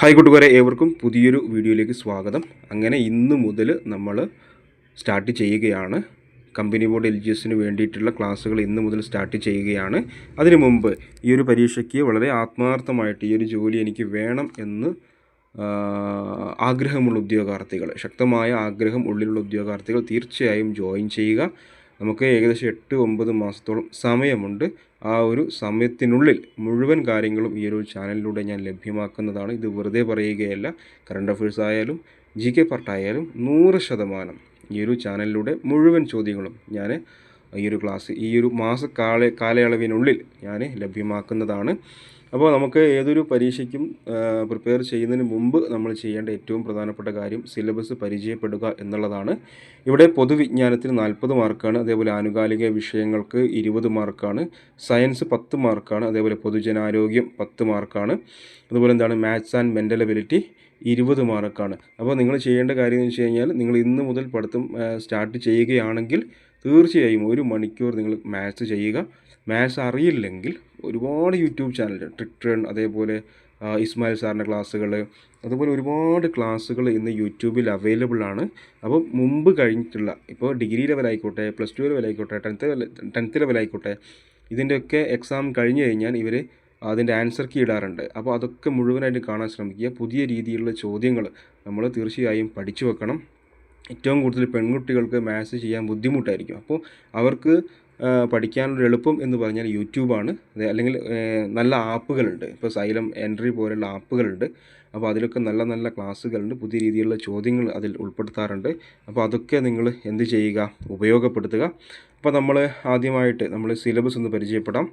Hi കൂട്ടുകാരെ ഏവർക്കും പുതിയൊരു വീഡിയോയിലേക്ക് സ്വാഗതം. അങ്ങനെ ഇന്ന് മുതൽ നമ്മൾ സ്റ്റാർട്ട് ചെയ്യുകയാണ്. കമ്പനി ബോർഡ് എൽ ജി എസിന് വേണ്ടിയിട്ടുള്ള ക്ലാസ്സുകൾ ഇന്ന് മുതൽ സ്റ്റാർട്ട് ചെയ്യുകയാണ്. അതിനു മുമ്പ് ഈ ഒരു പരീക്ഷയ്ക്ക് വളരെ ആത്മാർത്ഥമായിട്ട് ഈ ഒരു ജോലി എനിക്ക് വേണം എന്ന് ആഗ്രഹമുള്ള ഉദ്യോഗാർത്ഥികൾ ശക്തമായ ആഗ്രഹം ഉള്ളിലുള്ള ഉദ്യോഗാർത്ഥികൾ തീർച്ചയായും ജോയിൻ ചെയ്യുക. നമുക്ക് ഏകദേശം എട്ട് ഒമ്പത് മാസത്തോളം സമയമുണ്ട്. ആ ഒരു സമയത്തിനുള്ളിൽ മുഴുവൻ കാര്യങ്ങളും ഈ ഒരു ചാനലിലൂടെ ഞാൻ ലഭ്യമാക്കുന്നതാണ്. ഇത് വെറുതെ പറയുകയല്ല. കറണ്ട് അഫയേഴ്സ് ആയാലും ജി കെ പാർട്ടായാലും നൂറ് ശതമാനം ഈ ഒരു ചാനലിലൂടെ മുഴുവൻ ചോദ്യങ്ങളും ഞാൻ ഈ ഒരു ക്ലാസ് ഈ ഒരു മാസ കാല കാലയളവിനുള്ളിൽ ഞാൻ ലഭ്യമാക്കുന്നതാണ്. അപ്പോൾ നമുക്ക് ഏതൊരു പരീക്ഷയ്ക്കും പ്രിപ്പയർ ചെയ്യുന്നതിന് മുമ്പ് നമ്മൾ ചെയ്യേണ്ട ഏറ്റവും പ്രധാനപ്പെട്ട കാര്യം സിലബസ് പരിചയപ്പെടുക എന്നുള്ളതാണ്. ഇവിടെ പൊതുവിജ്ഞാനത്തിന് നാൽപ്പത് മാർക്കാണ് അതേപോലെ ആനുകാലിക വിഷയങ്ങൾക്ക് ഇരുപത് മാർക്കാണ് സയൻസ് പത്ത് മാർക്കാണ് അതേപോലെ പൊതുജനാരോഗ്യം പത്ത് മാർക്കാണ് അതുപോലെ എന്താണ് മാത്സ് ആൻഡ് മെന്റൽ എബിലിറ്റി ഇരുപത് മാർക്കാണ്. അപ്പോൾ നിങ്ങൾ ചെയ്യേണ്ട കാര്യം എന്ന് വെച്ച് കഴിഞ്ഞാൽ നിങ്ങൾ ഇന്ന് മുതൽ പഠിത്തം സ്റ്റാർട്ട് ചെയ്യുകയാണെങ്കിൽ തീർച്ചയായും ഒരു മണിക്കൂർ നിങ്ങൾ മാത്സ് ചെയ്യുക. മാത്സ് അറിയില്ലെങ്കിൽ ഒരുപാട് യൂട്യൂബ് ചാനൽ ട്രിക് ട്രൺ അതേപോലെ ഇസ്മായിൽ സാറിന്റെ ക്ലാസ്സുകൾ അതുപോലെ ഒരുപാട് ക്ലാസ്സുകൾ ഇന്ന് യൂട്യൂബിൽ അവൈലബിൾ ആണ്. അപ്പോൾ മുമ്പ് കഴിഞ്ഞിട്ടുള്ള ഇപ്പോൾ ഡിഗ്രി ലെവലായിക്കോട്ടെ പ്ലസ് ടു ലെവലായിക്കോട്ടെ ടെൻത്ത് ടെൻത്ത് ലെവലായിക്കോട്ടെ ഇതിന്റെയൊക്കെ എക്സാം കഴിഞ്ഞ് കഴിഞ്ഞാൽ ഇവർ അതിന്റെ ആൻസർ കീ ഇടാറുണ്ട്. അപ്പോൾ അതൊക്കെ മുഴുവനായിട്ട് കാണാൻ ശ്രമിക്കുക. പുതിയ രീതിയിലുള്ള ചോദ്യങ്ങൾ നമ്മൾ തീർച്ചയായും പഠിച്ചു വെക്കണം. ഏറ്റവും കൂടുതൽ പെൺകുട്ടികൾക്ക് മാത്സ് ചെയ്യാൻ ബുദ്ധിമുട്ടായിരിക്കും. അപ്പോൾ അവർക്ക് പഠിക്കാനുള്ള എളുപ്പം എന്ന് പറഞ്ഞാൽ യൂട്യൂബാണ്. അല്ലെങ്കിൽ നല്ല ആപ്പുകളുണ്ട്. ഇപ്പോൾ സൈലം എൻട്രി പോലുള്ള ആപ്പുകളുണ്ട്. അപ്പോൾ അതിലൊക്കെ നല്ല നല്ല ക്ലാസ്സുകളുണ്ട്. പുതിയ രീതിയിലുള്ള ചോദ്യങ്ങൾ അതിൽ ഉൾപ്പെടുത്താറുണ്ട്. അപ്പോൾ അതൊക്കെ നിങ്ങൾ എന്ത് ചെയ്യുക? ഉപയോഗപ്പെടുത്തുക. അപ്പോൾ നമ്മൾ ആദ്യമായിട്ട് നമ്മൾ സിലബസ് ഒന്ന് പരിചയപ്പെടാം.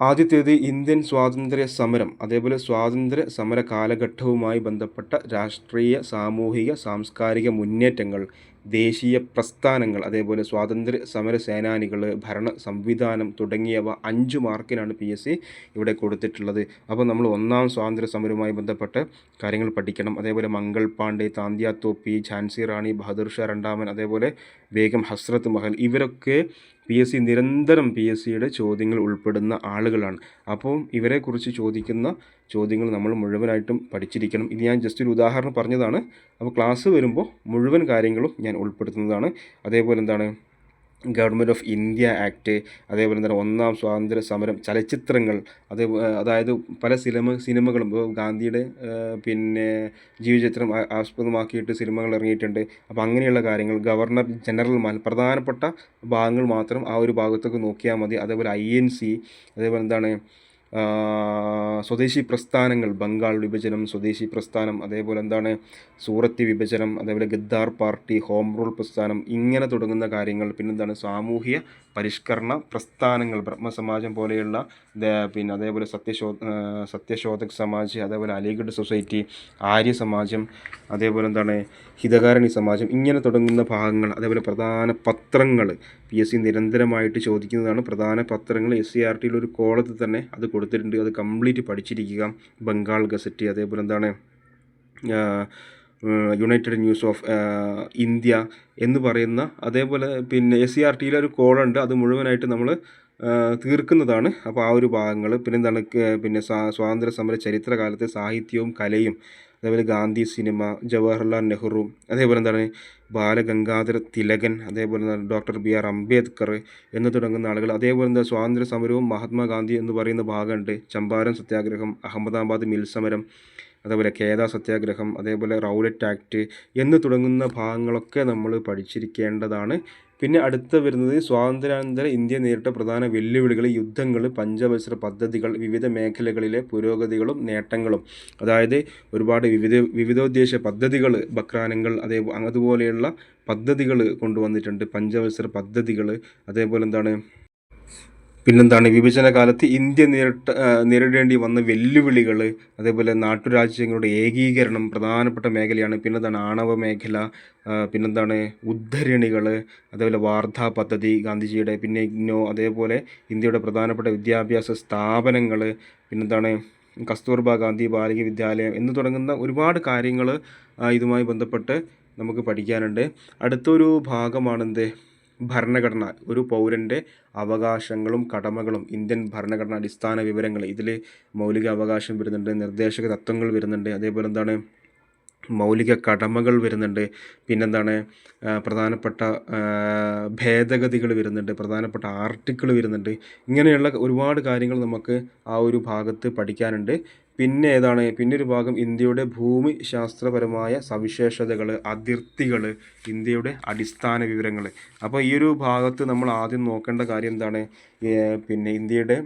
ആദ്യത്തേത് ഇന്ത്യൻ സ്വാതന്ത്ര്യ സമരം. അതേപോലെ സ്വാതന്ത്ര്യ സമര കാലഘട്ടവുമായി ബന്ധപ്പെട്ട രാഷ്ട്രീയ സാമൂഹിക സാംസ്കാരിക മുന്നേറ്റങ്ങൾ. ദേശീയ പ്രസ്ഥാനങ്ങൾ അതേപോലെ സ്വാതന്ത്ര്യ സമര സേനാനികൾ ഭരണ സംവിധാനം തുടങ്ങിയവ അഞ്ച് മാർക്കിനാണ് പി എസ് സി ഇവിടെ കൊടുത്തിട്ടുള്ളത്. അപ്പോൾ നമ്മൾ ഒന്നാം സ്വാതന്ത്ര്യ സമരവുമായി ബന്ധപ്പെട്ട് കാര്യങ്ങൾ പഠിക്കണം. അതേപോലെ മംഗൾ പാണ്ഡെ താന്ത്യ തോപ്പി ഝാൻസി റാണി ബഹദൂർ ഷാ രണ്ടാമൻ അതേപോലെ ബേഗം ഹസ്രത്ത് മഹൽ ഇവരൊക്കെ പി എസ് സി നിരന്തരം പി എസ് സിയുടെ ചോദ്യങ്ങൾ ഉൾപ്പെടുന്ന ആളുകളാണ്. അപ്പോൾ ഇവരെക്കുറിച്ച് ചോദിക്കുന്ന ചോദ്യങ്ങൾ നമ്മൾ മുഴുവനായിട്ടും പഠിച്ചിരിക്കണം. ഇത് ഞാൻ ജസ്റ്റ് ഒരു ഉദാഹരണം പറഞ്ഞതാണ്. അപ്പോൾ ക്ലാസ് വരുമ്പോൾ മുഴുവൻ കാര്യങ്ങളും ഞാൻ ഉൾപ്പെടുത്തുന്നതാണ്. അതേപോലെ എന്താണ്? ഗവൺമെന്റ് ഓഫ് ഇന്ത്യ ആക്ട് അതേപോലെ തന്നെ ഒന്നാം സ്വാതന്ത്ര്യ സമരം ചലച്ചിത്രങ്ങൾ അതേ അതായത് പല സിനിമ സിനിമകളും ഗാന്ധിയുടെ പിന്നെ ജീവചിത്രം ആസ്പദമാക്കിയിട്ട് സിനിമകൾ ഇറങ്ങിയിട്ടുണ്ട്. അപ്പോൾ അങ്ങനെയുള്ള കാര്യങ്ങൾ ഗവർണർ ജനറൽ മാൽ പ്രധാനപ്പെട്ട ഭാഗങ്ങൾ മാത്രം ആ ഒരു ഭാഗത്തൊക്കെ നോക്കിയാൽ മതി. അതേപോലെ ഐ എൻ സി അതേപോലെ എന്താണ് സ്വദേശി പ്രസ്ഥാനങ്ങൾ ബംഗാൾ വിഭജനം സ്വദേശി പ്രസ്ഥാനം അതേപോലെ എന്താണ് സൂറത്തി വിഭജനം അതേപോലെ ഗദ്ദാർ പാർട്ടി ഹോം റൂൾ പ്രസ്ഥാനം ഇങ്ങനെ തുടങ്ങുന്ന കാര്യങ്ങൾ പിന്നെന്താണ് സാമൂഹിക പരിഷ്കരണ പ്രസ്ഥാനങ്ങൾ ബ്രഹ്മസമാജം പോലെയുള്ള പിന്നെ അതേപോലെ സത്യശോ സത്യശോധക് സമാജ് അതേപോലെ അലിഗഡ് സൊസൈറ്റി ആര്യ സമാജം അതേപോലെ എന്താണ് ഹിതകാരണി സമാജം ഇങ്ങനെ തുടങ്ങുന്ന ഭാഗങ്ങൾ അതേപോലെ പ്രധാന പത്രങ്ങൾ പി എസ് സി നിരന്തരമായിട്ട് ചോദിക്കുന്നതാണ് പ്രധാന പത്രങ്ങൾ എസ് സി ആർ ടിയിൽ ഒരു കോളത്തിൽ തന്നെ അത് കൊടുത്തിട്ടുണ്ട് അത് കംപ്ലീറ്റ് പഠിച്ചിരിക്കുക ബംഗാൾ ഗസറ്റ് അതേപോലെ എന്താണ് യുണൈറ്റഡ് ന്യൂസ് ഓഫ് ഇന്ത്യ എന്ന് പറയുന്ന അതേപോലെ പിന്നെ എസ് സി ആർ ടിയിലെ ഒരു കോളുണ്ട്. അത് മുഴുവനായിട്ട് നമ്മൾ തീർക്കുന്നതാണ്. അപ്പോൾ ആ ഒരു ഭാഗങ്ങൾ പിന്നെ എന്താണ് പിന്നെ സ്വാ- സ്വാതന്ത്ര്യ സമര ചരിത്രകാലത്തെ സാഹിത്യവും കലയും അതേപോലെ ഗാന്ധി സിനിമ ജവഹർലാൽ നെഹ്റു അതേപോലെ എന്താണ് ബാലഗംഗാധര തിലകൻ അതേപോലെ എന്താണ് ഡോക്ടർ ബി ആർ അംബേദ്കർ എന്ന് തുടങ്ങുന്ന ആളുകൾ അതേപോലെ എന്താ സ്വാതന്ത്ര്യ സമരവും മഹാത്മാഗാന്ധി എന്ന് പറയുന്ന ഭാഗമുണ്ട്. ചമ്പാരൻ സത്യാഗ്രഹം അഹമ്മദാബാദ് മിൽ സമരം അതേപോലെ കേദ സത്യാഗ്രഹം അതേപോലെ റൗലറ്റ് ആക്ട് എന്ന് തുടങ്ങുന്ന ഭാഗങ്ങളൊക്കെ നമ്മൾ പഠിച്ചിരിക്കേണ്ടതാണ്. പിന്നെ അടുത്ത വരുന്നത് സ്വാതന്ത്ര്യാനന്തര ഇന്ത്യ നേരിട്ട പ്രധാന വെല്ലുവിളികൾ യുദ്ധങ്ങൾ പഞ്ചവത്സര പദ്ധതികൾ വിവിധ മേഖലകളിലെ പുരോഗതികളും നേട്ടങ്ങളും. അതായത് ഒരുപാട് വിവിധ വിവിധോദ്ദേശ പദ്ധതികൾ ബക്രാനങ്ങൾ അതേ അതുപോലെയുള്ള പദ്ധതികൾ കൊണ്ടുവന്നിട്ടുണ്ട്. പഞ്ചവത്സര പദ്ധതികൾ അതേപോലെ എന്താണ് പിന്നെന്താണ് വിഭജന കാലത്ത് ഇന്ത്യ നേരിട്ട നേരിടേണ്ടി വന്ന വെല്ലുവിളികൾ അതേപോലെ നാട്ടുരാജ്യങ്ങളുടെ ഏകീകരണം പ്രധാനപ്പെട്ട മേഖലയാണ് പിന്നെന്താണ് ആണവ മേഖല പിന്നെന്താണ് ഉദ്ധരണികൾ അതേപോലെ വാർധാ പദ്ധതി ഗാന്ധിജിയുടെ പിന്നെ ഇഗ്നോ അതേപോലെ ഇന്ത്യയുടെ പ്രധാനപ്പെട്ട വിദ്യാഭ്യാസ സ്ഥാപനങ്ങൾ പിന്നെന്താണ് കസ്തൂർബ ഗാന്ധി ബാലിക വിദ്യാലയം എന്ന് തുടങ്ങുന്ന ഒരുപാട് കാര്യങ്ങൾ ഇതുമായി ബന്ധപ്പെട്ട് നമുക്ക് പഠിക്കാനുണ്ട്. അടുത്തൊരു ഭാഗമാണെന്ത്? ഭരണഘടന ഒരു പൗരന്റെ അവകാശങ്ങളും കടമകളും ഇന്ത്യൻ ഭരണഘടന അടിസ്ഥാന വിവരങ്ങൾ ഇതിൽ മൗലിക അവകാശം വരുന്നുണ്ട് നിർദ്ദേശക തത്വങ്ങൾ വരുന്നുണ്ട് അതേപോലെ എന്താണ് മൗലിക കടമകൾ വരുന്നുണ്ട് പിന്നെന്താണ് പ്രധാനപ്പെട്ട ഭേദഗതികൾ വരുന്നുണ്ട് പ്രധാനപ്പെട്ട ആർട്ടിക്കിൾ വരുന്നുണ്ട് ഇങ്ങനെയുള്ള ഒരുപാട് കാര്യങ്ങൾ നമുക്ക് ആ ഒരു ഭാഗത്ത് പഠിക്കാനുണ്ട്. പിന്നെ ഏതാണ്? പിന്നെ ഒരു ഭാഗം ഇന്ത്യയുടെ ഭൂമി ശാസ്ത്രപരമായ സവിശേഷതകൾ അതിർത്തികൾ ഇന്ത്യയുടെ അടിസ്ഥാന വിവരങ്ങൾ അപ്പോൾ ഈ ഒരു ഭാഗത്ത് നമ്മൾ ആദ്യം നോക്കേണ്ട കാര്യം എന്താണ്? പിന്നെ ഇന്ത്യയുടെ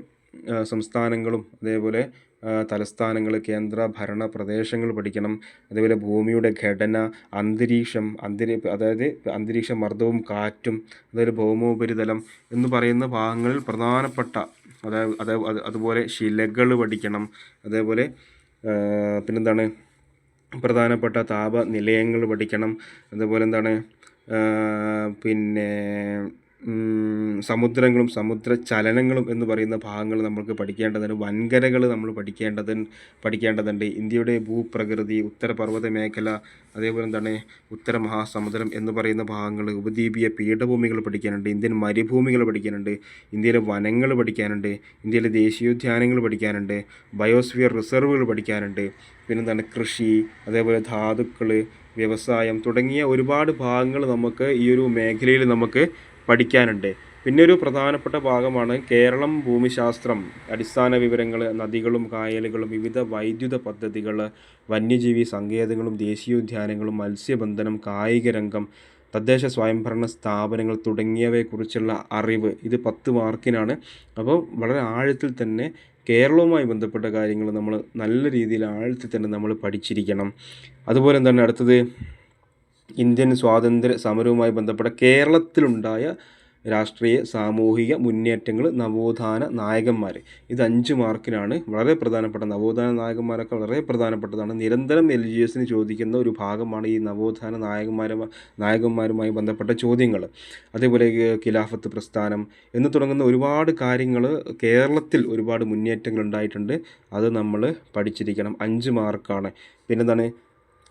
സംസ്ഥാനങ്ങളും അതേപോലെ തലസ്ഥാനങ്ങൾ കേന്ദ്ര ഭരണ പ്രദേശങ്ങൾ പഠിക്കണം. അതേപോലെ ഭൂമിയുടെ ഘടന അന്തരീക്ഷം അന്തരീ അതായത് അന്തരീക്ഷ മർദ്ദവും കാറ്റും അതായത് ഭൗമോപരിതലം എന്ന് പറയുന്ന ഭാഗങ്ങളിൽ പ്രധാനപ്പെട്ട അതായത് അത് അത് അതുപോലെ ശിലകൾ പഠിക്കണം. അതേപോലെ പിന്നെന്താണ്? പ്രധാനപ്പെട്ട താപനിലയങ്ങൾ പഠിക്കണം. അതുപോലെ എന്താണ്? പിന്നെ സമുദ്രങ്ങളും സമുദ്ര ചലനങ്ങളും എന്ന് പറയുന്ന ഭാഗങ്ങൾ നമ്മൾക്ക് പഠിക്കേണ്ടതുണ്ട്. വൻകരകൾ നമ്മൾ പഠിക്കേണ്ടത് പഠിക്കേണ്ടതുണ്ട്. ഇന്ത്യയുടെ ഭൂപ്രകൃതി ഉത്തരപർവത മേഖല അതേപോലെ എന്താണ് ഉത്തര മഹാസമുദ്രം എന്ന് പറയുന്ന ഭാഗങ്ങൾ ഉപദ്വീപീയ പീഠഭൂമികൾ പഠിക്കാനുണ്ട്. ഇന്ത്യൻ മരുഭൂമികൾ പഠിക്കാനുണ്ട്. ഇന്ത്യയിലെ വനങ്ങൾ പഠിക്കാനുണ്ട്. ഇന്ത്യയിലെ ദേശീയോദ്യാനങ്ങൾ പഠിക്കാനുണ്ട്. ബയോസ്ഫിയർ റിസർവുകൾ പഠിക്കാനുണ്ട്. പിന്നെന്താണ് കൃഷി അതേപോലെ ധാതുക്കൾ വ്യവസായം തുടങ്ങിയ ഒരുപാട് ഭാഗങ്ങൾ നമുക്ക് ഈ ഒരു മേഖലയിൽ നമുക്ക് പഠിക്കാനുണ്ട്. പിന്നെ ഒരു പ്രധാനപ്പെട്ട ഭാഗമാണ് കേരളം ഭൂമിശാസ്ത്രം. അടിസ്ഥാന വിവരങ്ങൾ നദികളും കായലുകളും വിവിധ വൈദ്യുത പദ്ധതികൾ വന്യജീവി സങ്കേതങ്ങളും ദേശീയോദ്യാനങ്ങളും മത്സ്യബന്ധനം കായിക രംഗം തദ്ദേശ സ്വയംഭരണ സ്ഥാപനങ്ങൾ തുടങ്ങിയവയെക്കുറിച്ചുള്ള അറിവ്. ഇത് പത്ത് മാർക്കിനാണ്. അപ്പോൾ വളരെ ആഴത്തിൽ തന്നെ കേരളവുമായി ബന്ധപ്പെട്ട കാര്യങ്ങൾ നമ്മൾ നല്ല രീതിയിൽ ആഴത്തിൽ തന്നെ നമ്മൾ പഠിച്ചിരിക്കണം. അതുപോലെ തന്നെ അടുത്തത് ഇന്ത്യൻ സ്വാതന്ത്ര്യ സമരവുമായി ബന്ധപ്പെട്ട കേരളത്തിലുണ്ടായ രാഷ്ട്രീയ സാമൂഹിക മുന്നേറ്റങ്ങൾ നവോത്ഥാന നായകന്മാർ ഇത് അഞ്ച് മാർക്കിനാണ്. വളരെ പ്രധാനപ്പെട്ട നവോത്ഥാന നായകന്മാരൊക്കെ വളരെ പ്രധാനപ്പെട്ടതാണ്. നിരന്തരം എൽ ജി എസിന് ചോദിക്കുന്ന ഒരു ഭാഗമാണ് ഈ നവോത്ഥാന നായകന്മാരുമായി നായകന്മാരുമായി ബന്ധപ്പെട്ട ചോദ്യങ്ങൾ അതേപോലെ ഖിലാഫത്ത് പ്രസ്ഥാനം എന്ന് തുടങ്ങുന്ന ഒരുപാട് കാര്യങ്ങൾ കേരളത്തിൽ ഒരുപാട് മുന്നേറ്റങ്ങൾ ഉണ്ടായിട്ടുണ്ട്. അത് നമ്മൾ പഠിച്ചിരിക്കണം. അഞ്ച് മാർക്കാണ്. പിന്നെന്താണ്?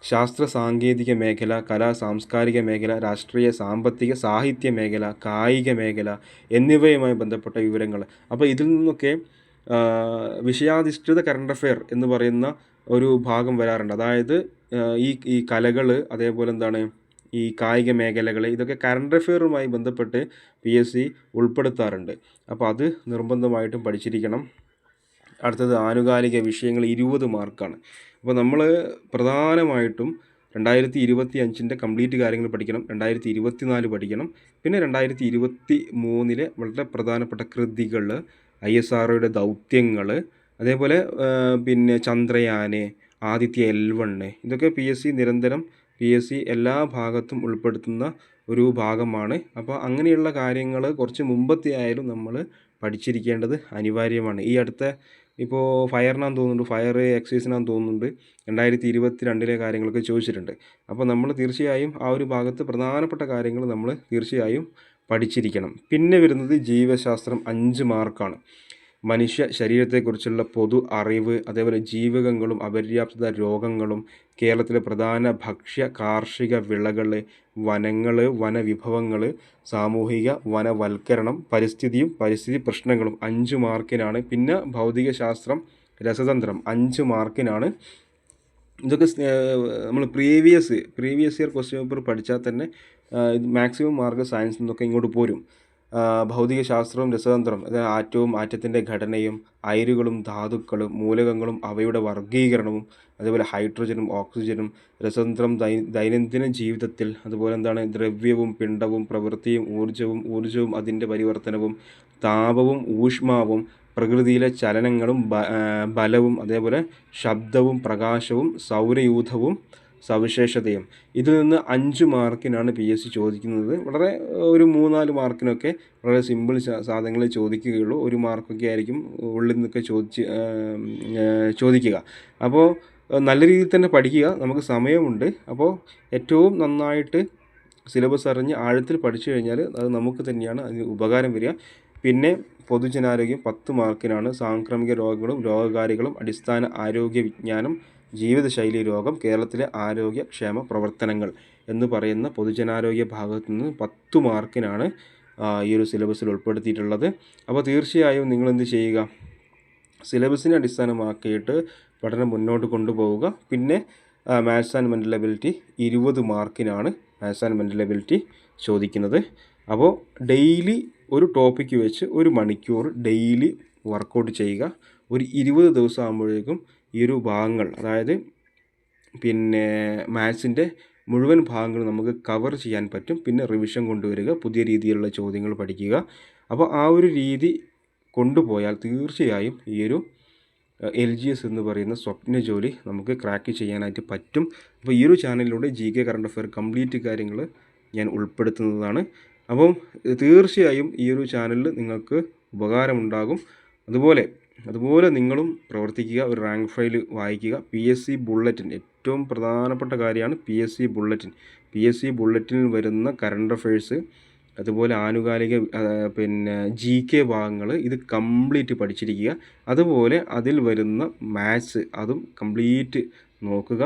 ശാസ്ത്ര സാങ്കേതിക മേഖല കലാ സാംസ്കാരിക മേഖല രാഷ്ട്രീയ സാമ്പത്തിക സാഹിത്യ മേഖല കായിക മേഖല എന്നിവയുമായി ബന്ധപ്പെട്ട വിവരങ്ങൾ. അപ്പോൾ ഇതിൽ നിന്നൊക്കെ വിഷയാധിഷ്ഠിത കറണ്ട് അഫെയർ എന്ന് പറയുന്ന ഒരു ഭാഗം വരാറുണ്ട്. അതായത് ഈ ഈ കലകൾ അതേപോലെ എന്താണ് ഈ കായിക മേഖലകൾ ഇതൊക്കെ കറണ്ട് അഫെയറുമായി ബന്ധപ്പെട്ട് പി എസ് സി ഉൾപ്പെടുത്താറുണ്ട്. അപ്പോൾ അത് നിർബന്ധമായിട്ടും പഠിച്ചിരിക്കണം. അടുത്തത് ആനുകാലിക വിഷയങ്ങൾ ഇരുപത് മാർക്കാണ് അപ്പോൾ നമ്മൾ പ്രധാനമായിട്ടും രണ്ടായിരത്തി ഇരുപത്തി അഞ്ചിന്റെ കംപ്ലീറ്റ് കാര്യങ്ങൾ പഠിക്കണം രണ്ടായിരത്തി ഇരുപത്തി നാല് പഠിക്കണം പിന്നെ രണ്ടായിരത്തി ഇരുപത്തി മൂന്നിലെ വളരെ പ്രധാനപ്പെട്ട കൃതികൾ ഐ എസ് ആർഒയുടെ ദൗത്യങ്ങൾ അതേപോലെ പിന്നെ ചന്ദ്രയാന് ആദിത്യ എൽ ഇതൊക്കെ പി എസ് സി നിരന്തരം പി എസ് സി എല്ലാ ഭാഗത്തും ഉൾപ്പെടുത്തുന്ന ഒരു ഭാഗമാണ്. അപ്പോൾ അങ്ങനെയുള്ള കാര്യങ്ങൾ കുറച്ച് മുമ്പത്തെ ആയാലും നമ്മൾ പഠിച്ചിരിക്കേണ്ടത് അനിവാര്യമാണ്. ഈ അടുത്ത ഇപ്പോൾ ഫയറിനാന്ന് തോന്നുന്നുണ്ട് ഫയർ എക്സൈസിനാന്ന് തോന്നുന്നുണ്ട്. രണ്ടായിരത്തി ഇരുപത്തി രണ്ടിലെ കാര്യങ്ങളൊക്കെ ചോദിച്ചിട്ടുണ്ട്. അപ്പോൾ നമ്മൾ തീർച്ചയായും ആ ഒരു ഭാഗത്ത് പ്രധാനപ്പെട്ട കാര്യങ്ങൾ നമ്മൾ തീർച്ചയായും പഠിച്ചിരിക്കണം. പിന്നെ വരുന്നത് ജീവശാസ്ത്രം അഞ്ച് മാർക്കാണ്. മനുഷ്യ ശരീരത്തെക്കുറിച്ചുള്ള പൊതു അറിവ് അതേപോലെ ജീവകങ്ങളും അപര്യാപ്തത രോഗങ്ങളും കേരളത്തിലെ പ്രധാന ഭക്ഷ്യ കാർഷിക വിളകൾ വനങ്ങൾ വനവിഭവങ്ങൾ സാമൂഹിക വനവൽക്കരണം പരിസ്ഥിതിയും പരിസ്ഥിതി പ്രശ്നങ്ങളും അഞ്ച് മാർക്കിനാണ്. പിന്നെ ഭൗതിക ശാസ്ത്രം രസതന്ത്രം അഞ്ച് മാർക്കിനാണ്. ഇതൊക്കെ നമ്മൾ previous previous year question paper പഠിച്ചാൽ തന്നെ ഇത് മാക്സിമം മാർക്ക് സയൻസ് നിന്നൊക്കെ ഇങ്ങോട്ട് പോരും. ആ, ഭൗതിക ശാസ്ത്രവും രസതന്ത്രം ആറ്റവും ആറ്റത്തിന്റെ ഘടനയും അയിരുകളും ധാതുക്കളും മൂലകങ്ങളും അവയുടെ വർഗീകരണവും അതേപോലെ ഹൈഡ്രജനും ഓക്സിജനും രസതന്ത്രം ദൈനംദിന ജീവിതത്തിൽ അതുപോലെ എന്താണ് ദ്രവ്യവും പിണ്ഡവും പ്രവൃത്തിയും ഊർജവും ഊർജവും അതിന്റെ പരിവർത്തനവും താപവും ഊഷ്മാവും പ്രകൃതിയിലെ ചലനങ്ങളും ബലവും അതേപോലെ ശബ്ദവും പ്രകാശവും സൗരയൂഥവും സവിശേഷതയും. ഇതിൽ നിന്ന് അഞ്ച് മാർക്കിനാണ് പി എസ് സി ചോദിക്കുന്നത്. വളരെ ഒരു മൂന്നാൽ മാർക്കിനൊക്കെ വളരെ സിമ്പിൾ സാധനങ്ങൾ ചോദിക്കുകയുള്ളൂ. ഒരു മാർക്കൊക്കെ ആയിരിക്കും ഉള്ളിൽ നിന്നൊക്കെ ചോദിച്ച് ചോദിക്കുക. അപ്പോൾ നല്ല രീതിയിൽ തന്നെ പഠിക്കുക. നമുക്ക് സമയമുണ്ട്. അപ്പോൾ ഏറ്റവും നന്നായിട്ട് സിലബസ് അറിഞ്ഞ് ആഴത്തിൽ പഠിച്ചു കഴിഞ്ഞാൽ അത് നമുക്ക് തന്നെയാണ് അതിന് ഉപകാരം വരിക. പിന്നെ പൊതുജനാരോഗ്യം പത്ത് മാർക്കിനാണ്. സാംക്രമിക രോഗങ്ങളും രോഗകാരികളും അടിസ്ഥാന ആരോഗ്യ വിജ്ഞാനം ജീവിതശൈലി രോഗം കേരളത്തിലെ ആരോഗ്യക്ഷേമ പ്രവർത്തനങ്ങൾ എന്ന് പറയുന്ന പൊതുജനാരോഗ്യ ഭാഗത്ത് നിന്ന് പത്തു മാർക്കിനാണ് ഈ ഒരു സിലബസിൽ ഉൾപ്പെടുത്തിയിട്ടുള്ളത്. അപ്പോൾ തീർച്ചയായും നിങ്ങൾ എന്ത് ചെയ്യുക? സിലബസിനെ അടിസ്ഥാനമാക്കിയിട്ട് പഠനം മുന്നോട്ട് കൊണ്ടുപോവുക. പിന്നെ മാത്സ് ആൻഡ് മെന്റൽ എബിലിറ്റി ഇരുപത് മാർക്കിനാണ് മാത്സ് ആൻഡ് മെന്റൽ എബിലിറ്റി ചോദിക്കുന്നത്. അപ്പോൾ ഡെയിലി ഒരു ടോപ്പിക്ക് വെച്ച് ഒരു മണിക്കൂർ ഡെയിലി വർക്കൗട്ട് ചെയ്യുക. ഒരു ഇരുപത് ദിവസം ആകുമ്പോഴേക്കും ഈ ഒരു ഭാഗങ്ങൾ അതായത് പിന്നെ മാത്സിന്റെ മുഴുവൻ ഭാഗങ്ങളും നമുക്ക് കവർ ചെയ്യാൻ പറ്റും. പിന്നെ റിവിഷൻ കൊണ്ടുവരിക പുതിയ രീതിയിലുള്ള ചോദ്യങ്ങൾ പഠിക്കുക. അപ്പോൾ ആ ഒരു രീതി കൊണ്ടുപോയാൽ തീർച്ചയായും ഈ ഒരു എൽ ജി എസ് എന്ന് പറയുന്ന സ്വപ്ന ജോലി നമുക്ക് ക്രാക്ക് ചെയ്യാനായിട്ട് പറ്റും. അപ്പോൾ ഈ ഒരു ചാനലിലൂടെ G K current affair complete കാര്യങ്ങൾ ഞാൻ ഉൾപ്പെടുത്തുന്നതാണ്. അപ്പം തീർച്ചയായും ഈ ഒരു ചാനലിൽ നിങ്ങൾക്ക് ഉപകാരമുണ്ടാകും. അതുപോലെ അതുപോലെ നിങ്ങളും പ്രവർത്തിക്കുക ഒരു റാങ്ക് ഫയൽ വായിക്കുക. പി എസ് സി ബുള്ളറ്റിൻ ഏറ്റവും പ്രധാനപ്പെട്ട കാര്യമാണ് P S C bulletin P S C ബുള്ളറ്റിനിൽ വരുന്ന കറണ്ട് അഫയേഴ്സ് അതുപോലെ ആനുകാലിക പിന്നെ ജി കെ ഭാഗങ്ങൾ ഇത് കംപ്ലീറ്റ് പഠിച്ചിരിക്കുക. അതുപോലെ അതിൽ വരുന്ന മാത്സ് അതും കംപ്ലീറ്റ് നോക്കുക.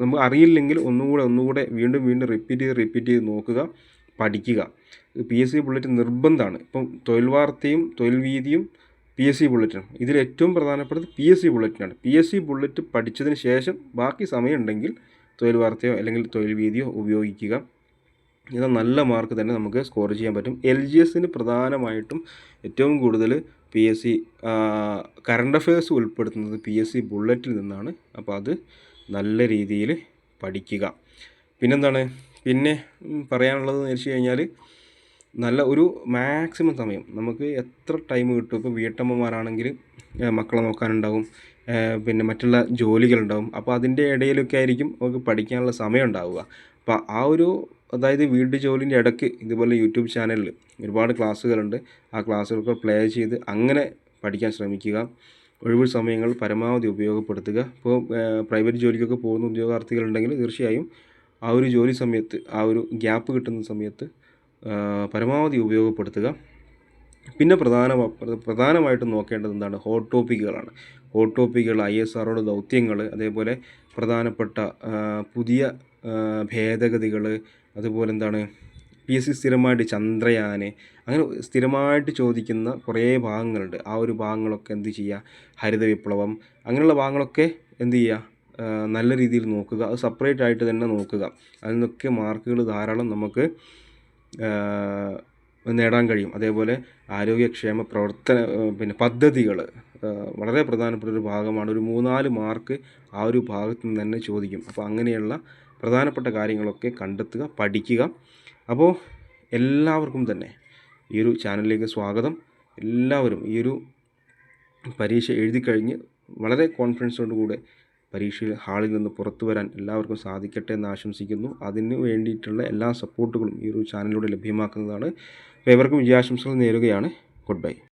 നമുക്ക് അറിയില്ലെങ്കിൽ ഒന്നുകൂടെ ഒന്നുകൂടെ വീണ്ടും വീണ്ടും റിപ്പീറ്റ് ചെയ്ത് റിപ്പീറ്റ് ചെയ്ത് നോക്കുക പഠിക്കുക. പി എസ് സി ബുള്ളറ്റ് നിർബന്ധമാണ്. ഇപ്പം തൊഴിൽ വാർത്തയും തൊഴിൽ വീതിയും പി എസ് സി ബുള്ളറ്റിനും ഇതിൽ ഏറ്റവും പ്രധാനപ്പെട്ടത് പി എസ് സി ബുള്ളറ്റിനാണ് പി എസ് സി ബുള്ളറ്റ് പഠിച്ചതിന് ശേഷം ബാക്കി സമയം ഉണ്ടെങ്കിൽ തൊഴിൽ വാർത്തയോ അല്ലെങ്കിൽ തൊഴിൽ വീതിയോ ഉപയോഗിക്കുക. ഇത് നല്ല മാർക്ക് തന്നെ നമുക്ക് സ്കോർ ചെയ്യാൻ പറ്റും. എൽ ജി എസിന് പ്രധാനമായിട്ടും ഏറ്റവും കൂടുതൽ P S C current affairs ഉൾപ്പെടുത്തുന്നത് പി എസ് സി ബുള്ളറ്റിൽ നിന്നാണ്. അപ്പോൾ അത് നല്ല രീതിയിൽ പഠിക്കുക. പിന്നെന്താണ്? പിന്നെ പറയാനുള്ളത് എന്ന് വെച്ച് കഴിഞ്ഞാൽ നല്ല ഒരു മാക്സിമം സമയം. നമുക്ക് എത്ര ടൈം കിട്ടും? ഇപ്പോൾ വീട്ടമ്മമാരാണെങ്കിൽ മക്കളെ നോക്കാനുണ്ടാവും പിന്നെ മറ്റുള്ള ജോലികളുണ്ടാവും. അപ്പോൾ അതിന്റെ ഇടയിലൊക്കെ ആയിരിക്കും നമുക്ക് പഠിക്കാനുള്ള സമയം ഉണ്ടാവുക. അപ്പോൾ ആ ഒരു അതായത് വീട് ജോലിന്റെ ഇടയ്ക്ക് ഇതുപോലെ യൂട്യൂബ് ചാനലിൽ ഒരുപാട് ക്ലാസ്സുകളുണ്ട്. ആ ക്ലാസ്സുകളൊക്കെ പ്ലേ ചെയ്ത് അങ്ങനെ പഠിക്കാൻ ശ്രമിക്കുക. ഒഴിവ് സമയങ്ങൾ പരമാവധി ഉപയോഗപ്പെടുത്തുക. ഇപ്പോൾ പ്രൈവറ്റ് ജോലിക്കൊക്കെ പോകുന്ന ഉദ്യോഗാർത്ഥികളുണ്ടെങ്കിൽ തീർച്ചയായും ആ ഒരു ജോലി സമയത്ത് ആ ഒരു ഗ്യാപ്പ് കിട്ടുന്ന സമയത്ത് പരമാവധി ഉപയോഗപ്പെടുത്തുക. പിന്നെ പ്രധാന പ്രധാനമായിട്ടും നോക്കേണ്ടത് എന്താണ്? ഹോട്ട് ടോപ്പിക്കുകളാണ് ഹോട്ട് ടോപ്പിക്കുകൾ ഐ എസ് ആറോട് ദൗത്യങ്ങൾ അതേപോലെ പ്രധാനപ്പെട്ട പുതിയ ഭേദഗതികൾ അതുപോലെ എന്താണ്? പി എസ് സി സ്ഥിരമായിട്ട് ചന്ദ്രയാന് അങ്ങനെ സ്ഥിരമായിട്ട് ചോദിക്കുന്ന കുറേ ഭാഗങ്ങളുണ്ട്. ആ ഒരു ഭാഗങ്ങളൊക്കെ എന്ത് ചെയ്യുക? ഹരിത വിപ്ലവം അങ്ങനെയുള്ള ഭാഗങ്ങളൊക്കെ എന്ത് ചെയ്യുക? നല്ല രീതിയിൽ നോക്കുക. അത് സെപ്പറേറ്റ് ആയിട്ട് തന്നെ നോക്കുക. അതിൽ നിന്നൊക്കെ മാർക്കുകൾ ധാരാളം നമുക്ക് നേടാൻ കഴിയും. അതേപോലെ ആരോഗ്യക്ഷേമ പ്രവർത്തന പിന്നെ പദ്ധതികൾ വളരെ പ്രധാനപ്പെട്ട ഒരു ഭാഗമാണ്. ഒരു മൂന്നാൽ മാർക്ക് ആ ഒരു ഭാഗത്ത് നിന്ന് തന്നെ ചോദിക്കും. അപ്പോൾ അങ്ങനെയുള്ള പ്രധാനപ്പെട്ട കാര്യങ്ങളൊക്കെ കണ്ടെത്തുക പഠിക്കുക. അപ്പോൾ എല്ലാവർക്കും തന്നെ ഈ ഒരു ചാനലിലേക്ക് സ്വാഗതം. എല്ലാവരും ഈ ഒരു പരീക്ഷ എഴുതി കഴിഞ്ഞ് വളരെ കോൺഫിഡൻസോടു കൂടെ പരീക്ഷയിൽ ഹാളിൽ നിന്ന് പുറത്തു വരാൻ എല്ലാവർക്കും സാധിക്കട്ടെ എന്ന് ആശംസിക്കുന്നു. അതിന് വേണ്ടിയിട്ടുള്ള എല്ലാ സപ്പോർട്ടുകളും ഈ ഒരു ചാനലിലൂടെ ലഭ്യമാക്കുന്നതാണ്. അപ്പോൾ ഇവർക്കും വിജയാശംസകൾ നേരുകയാണ്. Good bye.